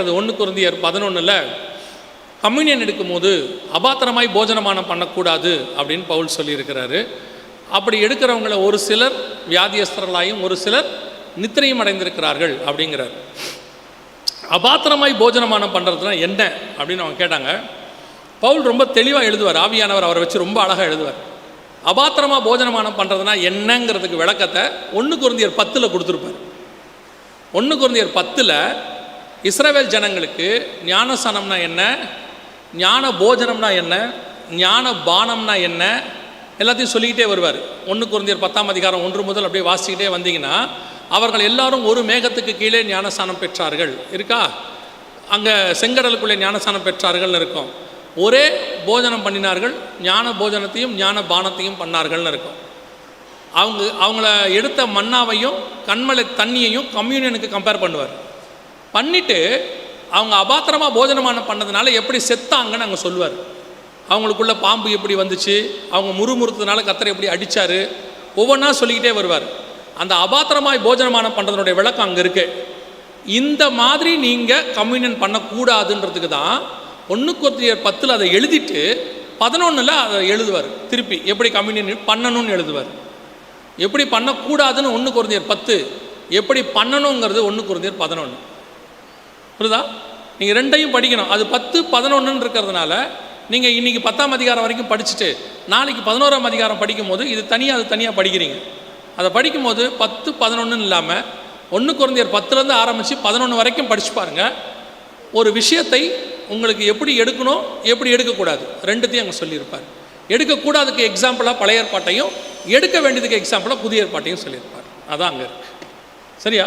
அது ஒன்று குருந்தியர் பதினொன்றில் கம்யூனியன் எடுக்கும்போது அபாத்திரமாய் போஜனமானம் பண்ணக்கூடாது அப்படின்னு பவுல் சொல்லியிருக்கிறாரு. அப்படி எடுக்கிறவங்கள ஒரு சிலர் வியாதியஸ்தர்களாயும் ஒரு சிலர் நித்திரையும் அடைந்திருக்கிறார்கள் அப்படிங்கிறார். அபாத்திரமாய் போஜனமானம் பண்ணுறதுனா என்ன அப்படின்னு அவங்க கேட்டாங்க. பவுல் ரொம்ப தெளிவாக எழுதுவார் ஆவியானவர் அவரை வச்சு ரொம்ப அழகாக எழுதுவார். அபாத்திரமாக போஜனமானம் பண்ணுறதுனா என்னங்கிறதுக்கு விளக்கத்தை ஒன்று குருந்தியர் பத்தில் கொடுத்துருப்பார். ஒன்று குருந்தியர் பத்தில் இஸ்ரவேல் ஜனங்களுக்கு ஞானசனம்னா என்ன? ஞான போஜனம்னா என்ன? ஞான பானம்னா என்ன? எல்லாத்தையும் சொல்லிக்கிட்டே வருவார். ஒன்று குருந்தியர் பத்தாம் அதிகாரம் ஒன்று முதல் அப்படியே வாசிக்கிட்டே வந்தீங்கன்னா அவர்கள் எல்லாரும் ஒரு மேகத்துக்கு கீழே ஞானஸ்தானம் பெற்றார்கள். இருக்கா? அங்கே செங்கடலுக்குள்ளே ஞானஸ்தானம் பெற்றார்கள்னு இருக்கும். ஒரே போஜனம் பண்ணினார்கள் ஞான போஜனத்தையும் ஞான பானத்தையும் பண்ணார்கள்னு இருக்கும். அவங்க அவங்கள எடுத்த மன்னாவையும் கண்மலை தண்ணியையும் கம்யூனியனுக்கு கம்பேர் பண்ணுவார். பண்ணிவிட்டு அவங்க அபாத்திரமாக போஜனமான பண்ணதுனால எப்படி செத்தாங்கன்னு அங்கே சொல்லுவார். அவங்களுக்குள்ள பாம்பு எப்படி வந்துச்சு அவங்க முறுமுறுத்ததுனால கத்தரை எப்படி அடித்தார் ஒவ்வொன்றா சொல்லிக்கிட்டே வருவார். அந்த அபாத்திரமாய் போஜனமானம் பண்ணுறதுனுடைய விளக்கம் அங்கே இருக்குது இந்த மாதிரி நீங்கள் கம்யூனியன் பண்ணக்கூடாதுன்றதுக்கு தான் ஒன்று கொத்தியர் பத்தில் அதை எழுதிட்டு பதினொன்றில் அதை எழுதுவார். திருப்பி எப்படி கம்யூனியன் பண்ணணும்னு எழுதுவார். எப்படி பண்ணக்கூடாதுன்னு ஒன்று குறைந்தர் பத்து எப்படி பண்ணணுங்கிறது ஒன்று குறைந்தர் பதினொன்று புரியுதா? நீங்கள் ரெண்டையும் படிக்கணும். அது பத்து பதினொன்றுன்னு இருக்கிறதுனால நீங்கள் இன்றைக்கி பத்தாம் அதிகாரம் வரைக்கும் படிச்சுட்டு நாளைக்கு பதினோராம் அதிகாரம் படிக்கும்போது இது தனியாக அது தனியாக படிக்கிறீங்க. அதை படிக்கும்போது பத்து பதினொன்றுன்னு இல்லாமல் ஒன்று குறைந்தர் பத்துலேருந்து ஆரம்பித்து பதினொன்று வரைக்கும் படிச்சு பாருங்கள் ஒரு விஷயத்தை உங்களுக்கு எப்படி எடுக்கணும் எப்படி எடுக்கக்கூடாது? ரெண்டுத்தையும் அங்கே சொல்லியிருப்பார். எடுக்கக்கூடாதுக்கு எக்ஸாம்பிளாக பழைய ஏற்பாட்டையும் எடுக்க வேண்டியதுக்கு எக்ஸாம்பிளாக புதிய ஏற்பாட்டையும் சொல்லியிருப்பார். அதான் அங்கே இருக்குது சரியா?